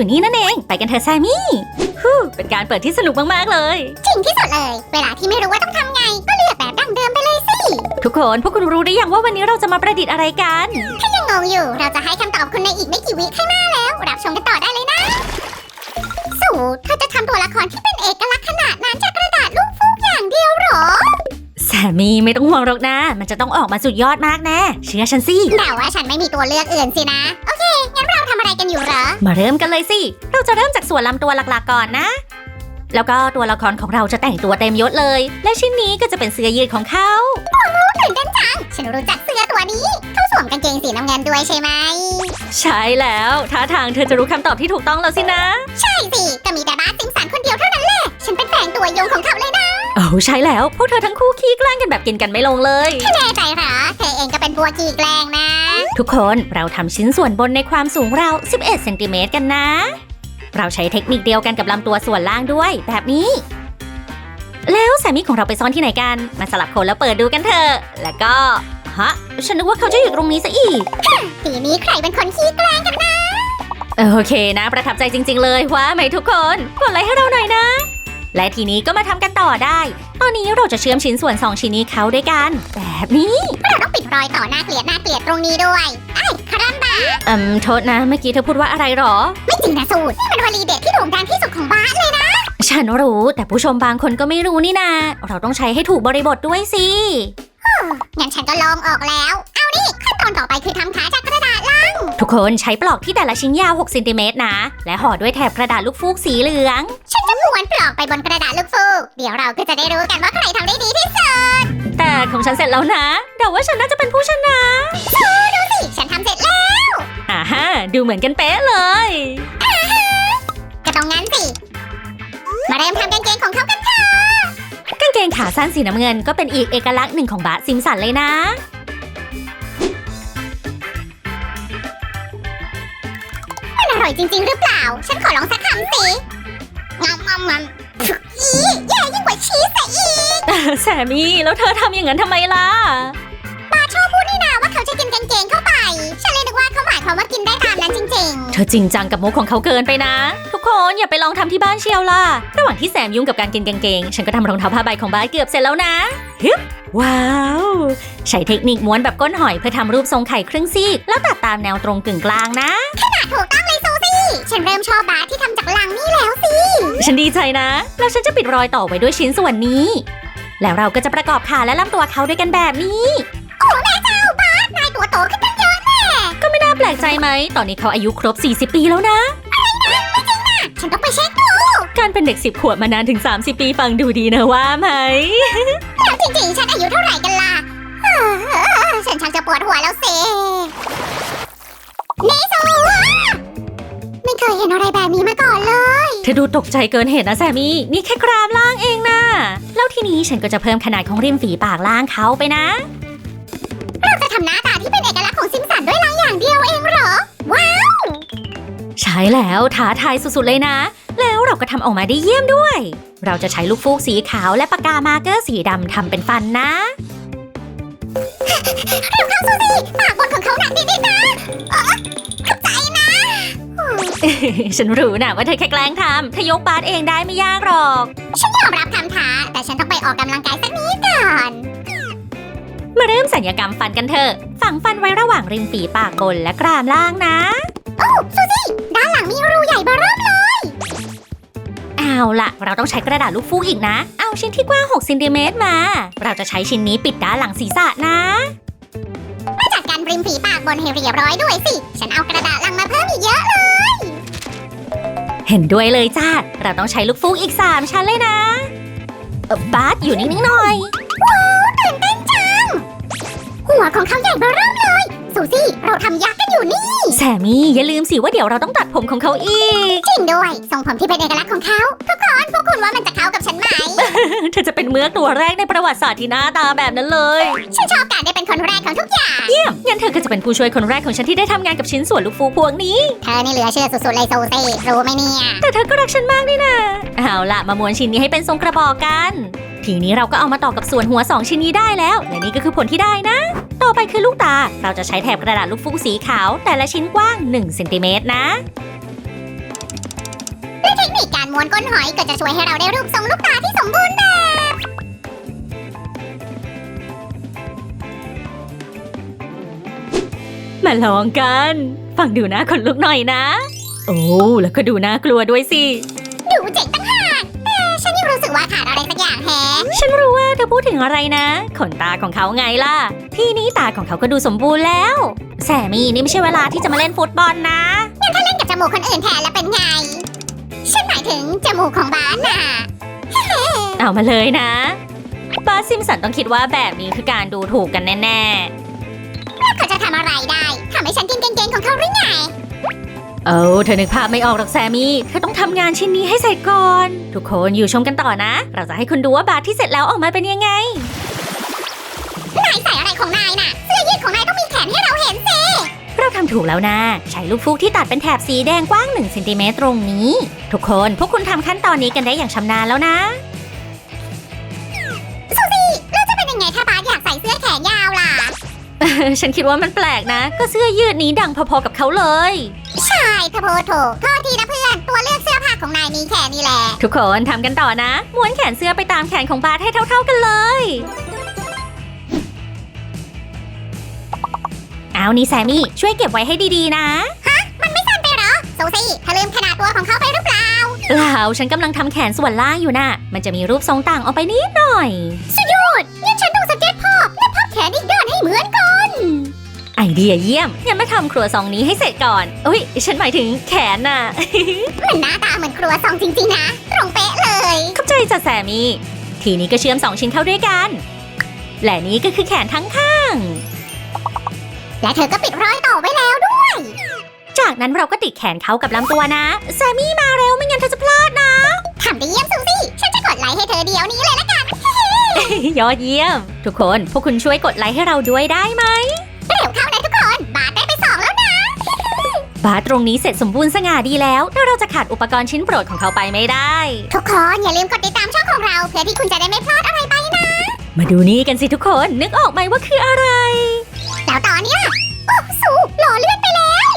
อยู่นี่นั่นเอง ไปกันเถอะแซมมี่ฮู้เป็นการเปิดที่สนุกมาก ๆ เลย จริงที่สุดเลย เวลาที่ไม่รู้ว่าต้องทำไง ก็เลือกแบบดั้งเดิมไปเลยสิ ทุกคนพวกคุณรู้หรือยังว่าวันนี้เราจะมาประดิษฐ์อะไรกัน ถ้ายังงงอยู่ เราจะให้คำตอบคุณในอีกไม่กี่วิข้างหน้าแล้ว รับชมกันต่อได้เลยนะ สู่เธอจะทำตัวละครที่เป็นเอกลักษณ์ขนาดนั้นจากกระดาษลูกฟูกอย่างเดียวเหรอ แซมมี่ไม่ต้องห่วงหรอกนะ มันจะต้องออกมาสุดยอดมากแน่เชื่อฉันสิแต่ว่าฉันไม่มีตัวเลือกอื่นสินะ โอเค งั้นเราทำอะไรกันอยู่เหรอ มาเริ่มกันเลยสิ เราจะเริ่มจากส่วนลำตัวหลักๆก่อนนะ แล้วก็ตัวละครของเราจะแต่งตัวเต็มยศเลย และชิ้นนี้ก็จะเป็นเสื้อยืดของเขาตื่นเต้นจัง ฉันรู้จักเสื้อตัวนี้ เขาสวมกางเกงสีน้ำเงินด้วยใช่ไหม ใช่แล้วท่าทางเธอจะรู้คำตอบที่ถูกต้องแล้วสินะ ใช่สิ ก็มีแต่บาสซิมสันคนเดียวเท่านั้นแหละ ฉันเป็นแฟนตัวยงของเขาเลย นะโอ้ใช่แล้ว พวกเธอทั้งคู่ขี้แกล้งกันแบบกินกันไม่ลงเลย แน่ใจเหรอเธอเองก็เป็นพวกขี้แกล้งนะ ทุกคนเราทำชิ้นส่วนบนในความสูงเรา 11เซนติเมตรกันนะ เราใช้เทคนิคเดียวกันกับลำตัวส่วนล่างด้วย แบบนี้ แล้วแซมมี่ของเราไปซ่อนที่ไหนกัน มาสลับคนแล้วเปิดดูกันเถอะแล้วก็ฮะฉันนึกว่าเขาจะอยู่ตรงนี้ซะอีกทีนี้ใครเป็นคนขี้แกล้งกันนะ โอเคนะ ประทับใจจริง ๆ เลยว่าไหมทุกคนกดไลค์ให้เราหน่อยนะ และทีนี้ก็มาทำกันต่อได้ ตอนนี้เราจะเชื่อมชิ้นส่วน 2 ชิ้นนี้เข้าด้วยกัน แบบนี้เราต้องปิดรอยต่อหน้าเกลียดหน้าเกลียดตรงนี้ด้วยไอ้คารัมบาอืมโทษนะเมื่อกี้เธอพูดว่าอะไรหรอ ไม่จริงนะสูตรนี่มันวลีเด็ดที่โด่งดังที่สุดของบ้านเลยนะ ฉันรู้แต่ผู้ชมบางคนก็ไม่รู้นี่นาเราต้องใช้ให้ถูกบริบทด้วยสิงั้นฉันก็ลองออกแล้ว เอานี่ขั้นตอนต่อไปคือทำขาจากกระดาษละ ทุกคนใช้ปลอกที่แต่ละชิ้นยาว6เซนติเมตรนะ และห่อด้วยแถบกระดาษลูกฟูกสีเหลือง ฉันจะม้วนปลอกไปบนกระดาษลูกฟูก เดี๋ยวเราก็จะได้รู้กันว่าใครทำได้ดีที่สุด แต่ของฉันเสร็จแล้วนะเดาว่าฉันน่าจะเป็นผู้ชนะสิ ฉันทำเสร็จแล้ว อ่าฮะ ดูเหมือนกันเป๊ะเลยก็ต้องงั้นสิ มาเริ่มทำกางเกงของเขากันเถอะกางเกงขาสั้นสีน้ำเงินก็เป็นอีกเอกลักษณ์หนึ่งของบาสซิมสันเลยนะ อร่อยจริง ๆ หรือเปล่า ฉันขอลองสักคำสิงำงำงำอีแย่ยิ่งกว่าชีสซะอีกแซมมี่แล้วเธอทำอย่างนั้นทำไมล่ะมาชอบพูดนี่นาว่าเขาจะกินกางเกงเข้าไป ฉันเลยนึกว่าเขาหมายความว่ากินได้ตามนั้นจริงเธอจริงจังกับมุกของเขาเกินไปนะ ทุกคนอย่าไปลองทำที่บ้านเชียวล่ะ ระหว่างที่แซมยุ่งกับการกินกางเกง ฉันก็ทำรองเท้าผ้าใบของบาสเกือบเสร็จแล้วนะฮึบว้าว ใช้เทคนิคม้วนแบบก้นหอยเพื่อทำรูปทรงไข่ครึ่งซีก แล้วตัดตามแนวตรงกึ่งกลางนะๆขนาดถูกต้องเลยซูซี่ ฉันเริ่มชอบบาสที่ทำจากลังนี่แล้วสิ ฉันดีใจนะ แล้วฉันจะปิดรอยต่อไว้ด้วยชิ้นส่วนนี้ แล้วเราก็จะประกอบขาและลำตัวเขาด้วยกันแบบนี้ โอ้แม่เจ้าบาสนายตัวโตขึ้นตั้งเยอะแน่ก็ไม่น่าแปลกใจไหม ตอนนี้เขาอายุครบ 40 ปีแล้วนะ ฉันต้องไปเช็คดูการเป็นเด็ก 10 ขวบมานานถึง 30 ปีฟังดูดีนะว่าไหม แล้วจริงๆ ฉันอายุเท่าไหร่กันล่ะเอ่อฉันชักจะปวดหัวแล้วสิเนซู ไม่เคยเห็นอะไรแบบนี้มาก่อนเลย เธอดูตกใจเกินเหตุนะแซมมี่นี่แค่กรามล่างเองนะแล้วทีนี้ฉันก็จะเพิ่มขนาดของริมฝีปากล่างเขาไปนะ เราจะทำหน้าตาที่เป็นเอกลักษณ์ของซิมสันด้วยลังอย่างเดียวเองเหรอ ว้าว ใช่แล้วท้าทายสุดๆเลยนะ แล้วเราก็ทำออกมาได้เยี่ยมด้วย เราจะใช้ลูกฟูกสีขาวและปากกามาร์เกอร์สีดำทำเป็นฟันนะเราเข้าซูซี่ปากบนของเขาหนักนิดๆนะ ฉันรู้นะว่าเธอแค่แกล้งทำเธอยกบาสเองได้ไม่ยากหรอก ฉันยอมรับคำท้า แต่ฉันต้องไปออกกำลังกายสักนิดก่อน มาเริ่มสัญญกรรมฟันกันเถอะฝังฟันไว้ระหว่างริมฝีปากบนและกรามล่างนะ โอ้ซูซี่ ด้านหลังมีรูใหญ่เบ้อเริ่มเลย เอาล่ะ เราต้องใช้กระดาษลูกฟูกอีกนะ เอาชิ้นที่กว้าง6เซนติเมตรมา เราจะใช้ชิ้นนี้ปิดด้านหลังศีรษะนะ มาจัดการริมฝีปากบนให้เรียบร้อยด้วยสิ ฉันเอากระดาษลังมาเพิ่มอีกเยอะ เลยเห็นด้วยเลยจ้า เราต้องใช้ลูกฟูกอีก3ชั้นเลยนะเอ่อบาสอยู่นิ่งๆหน่อยตื่นเต้นจัง หัวของเขาใหญ่เบ้อเริ่มเลยซูซี่ เราทำยักษ์กันอยู่นี่ แซมมี่อย่าลืมสิว่าเดี๋ยวเราต้องตัดผมของเขาอีก จริงด้วยทรงผมที่เป็นเอกลักษณ์ของเขา ทุกคนพวกคุณว่ามันจะเข้ากับฉันไหม เธอจะเป็นเมือกตัวแรกในประวัติศาสตร์ที่หน้าตาแบบนั้นเลย ฉันชอบการได้เป็น คนแรกของทุกอย่าง เยี่ยม งั้นเธอก็จะเป็นผู้ช่วยคนแรกของฉันที่ได้ทำงานกับชิ้นส่วนลูกฟูกพวงนี้ เธอนี่เหลือเชื่อสุดๆเลยซูซี่รู้ไหมเนี่ย แต่เธอก็รักฉันมากนี่นะเอาล่ะ มาม้วนชิ้นนี้ให้เป็นทรงกระบอกกัน ทีนี้เราก็เอามาต่อกับส่วนหัว 2 ชิ้นนี้ได้แล้ว และนี่ก็คือผลที่ได้นะ ต่อไปคือลูกตา เราจะใช้แถบกระดาษลูกฟูกสีขาว แต่ละชิ้นกว้าง1เซนติเมตรนะคนิคการม้วนก้นหอยก็จะช่วยให้เราได้รูปทรงลูกตาที่สมบูรณ์แบบ มาลองกัน ฟังดูนะคนลุกหน่อยนะ โอ้แล้วก็ดูน่ากลัวด้วยสิดูเจ๋งตั้งหากแต่ฉันยังรู้สึกว่าขาดอะไรสักอย่างแฮะฉันรู้ว่าเธอพูดถึงอะไรนะ ขนตาของเขาไงล่ะ ที่นี้ตาของเขาก็ดูสมบูรณ์แล้วแซมมี่นี่ไม่ใช่เวลาที่จะมาเล่นฟุตบอลนะเล่นกับจมูกคนอื่นแทนแล้วเป็นไง ฉันหมายถึงจมูกของบ้านน่ะ เอามาเลยนะบาสซิมสันต้องคิดว่าแบบนี้คือการดูถูกกันแน่เกินเก่งๆของเขาหรือไงๆเออเธอนึกภาพไม่ออกหรอกแซมมี่เธอต้องทำงานชิ้นนี้ให้เสร็จก่อน ทุกคนอยู่ชมกันต่อนะ เราจะให้คุณดูว่าบาสที่เสร็จแล้วออกมาเป็นยังไง นายใส่อะไรของนายน่ะ เสื้อยืดของนายต้องมีแขนให้เราเห็นสิ เราทำถูกแล้วนะ ใช้ลูกฟูกที่ตัดเป็นแถบสีแดงกว้าง1เซนติเมตรตรงนี้ ทุกคนพวกคุณทำขั้นตอนนี้กันได้อย่างชำนาญแล้วนะ ฉันคิดว่ามันแปลกนะ ก็เสื้อยืดนี้ดังพอๆกับเขาเลย ใช่ทะโพโถโทษทีนะเพื่อน ตัวเลือกเสื้อผ้าของนายมีแค่นี้แหละ ทุกคนทำกันต่อนะ ม้วนแขนเสื้อไปตามแขนของบาสให้เท่า ๆกันเลย เอานี่แซมมี่ช่วยเก็บไว้ให้ดีๆนะ มันไม่สั้นไปเหรอสุซี่เธอลืมขนาดตัวของเขาไปหรือเปล่าเปล่าฉันกำลังทำแขนส่วนล่างอยู่น่ะ มันจะมีรูปทรงต่างออกไปนิดหน่อย สุดยอดงั้นฉันต้องสเก็ตพอ ไอเดียเยี่ยม งั้นมาทำครัวซองนี้ให้เสร็จก่อน อุ้ย ฉันหมายถึงแขนน่ะ มันหน้าตาเหมือนครัวซองจริงๆนะ ตรงเป๊ะเลย เข้าใจจ้ะแซมมี่ทีนี้ก็เชื่อมสองชิ้นเข้าด้วยกัน และนี้ก็คือแขนทั้งข้าง และเธอก็ปิดรอยต่อไว้แล้วด้วย จากนั้นเราก็ติดแขนเขากับลำตัวนะ แซมมี่มาเร็วไม่งั้นเธอจะพลาดนะ ทำได้เยี่ยมสุซี่ ฉันจะกดไลค์ให้เธอเดี๋ยวนี้เลยละกัน ยอดเยี่ยม ทุกคนพวกคุณช่วยกดไลค์ให้เราด้วยได้ไหม บาร์ตรงนี้เสร็จสมบูรณ์สง่าดีแล้วแต่เราจะขาดอุปกรณ์ชิ้นโปรดของเขาไปไม่ได้ ทุกคนอย่าลืมกดติดตามช่องของเรา เพื่อที่คุณจะได้ไม่พลาดอะไรไปนะ มาดูนี่กันสิทุกคนนึกออกไหมว่าคืออะไร แล้วตอนนี้ล่ะโอ้สูหล่อเลื่อนไปแล้ว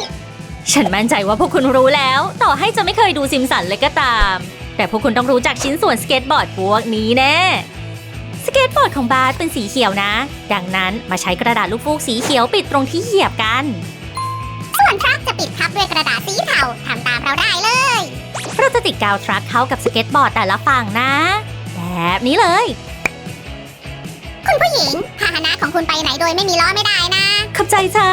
ฉันมั่นใจว่าพวกคุณรู้แล้ว ต่อให้จะไม่เคยดูซิมสันเลยก็ตาม แต่พวกคุณต้องรู้จักชิ้นส่วนสเก็ตบอร์ดพวกนี้แน่สเก็ตบอร์ดของบาสเป็นสีเขียวนะ ดังนั้นมาใช้กระดาษลูกฟูกสีเขียวปิดตรงที่เหยียบกัน ส่วนทรัคจะปิดทับด้วยกระดาษสีเทาทำตามเราได้เลยเราจะติดกาวทรัคเข้ากับสเก็ตบอร์ดแต่ละฝั่งนะ แบบนี้เลย คุณผู้หญิงพาหนะของคุณไปไหนโดยไม่มีล้อไม่ได้นะขอบใจจ้า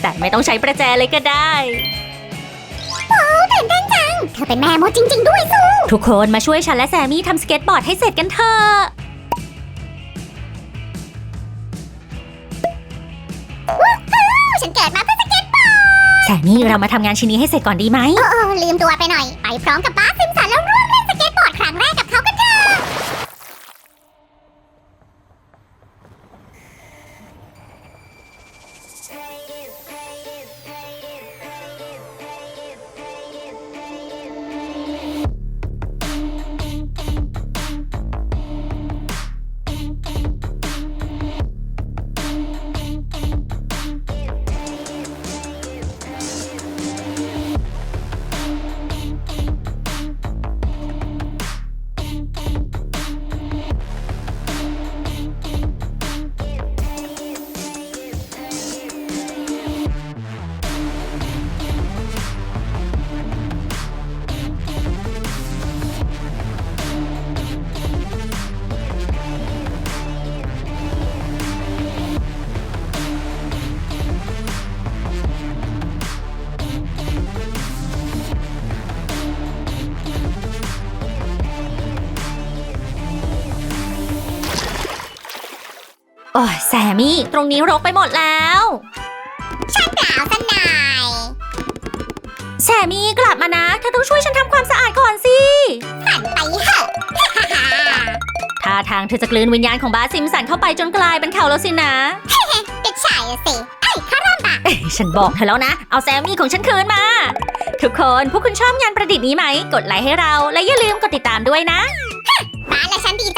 แต่ไม่ต้องใช้ประแจเลยก็ได้ตื่นเต้นจัง เธอเป็นแม่มดจริง ๆ ด้วยสูทุกคนมาช่วยฉันและแซมมี่ทำสเก็ตบอร์ดให้เสร็จกันเถอะฉันเกิดมา แสนนี่เรามาทำงานชิ้นนี้ให้เสร็จก่อนดีไหม เออลืมตัวไปหน่อย ไปพร้อมกับป้าซิมสัน ยแซมมี่ ตรงนี้รกไปหมดแล้วฉันเปล่าสันนายแซมมี่กลับมานะเธอต้องช่วยฉันทำความสะอาดก่อนสิหันไปเถอะ ท่าทางเธอจะกลืนวิญญาณของบาสซิมสันเข้าไปจนกลายเป็นเขาแล้วสินะปิดฉายอะสิไอ้ยคารัมบะเอ้ยฉันบอกเธอแล้วนะ เอาแซมมี่ของฉันคืนมา ทุกคนพวกคุณชอบงานประดิษฐ์นี้ไหม กดไลค์ให้เรา และอย่าลืมกดติดตามด้วยนะบาสและฉันดี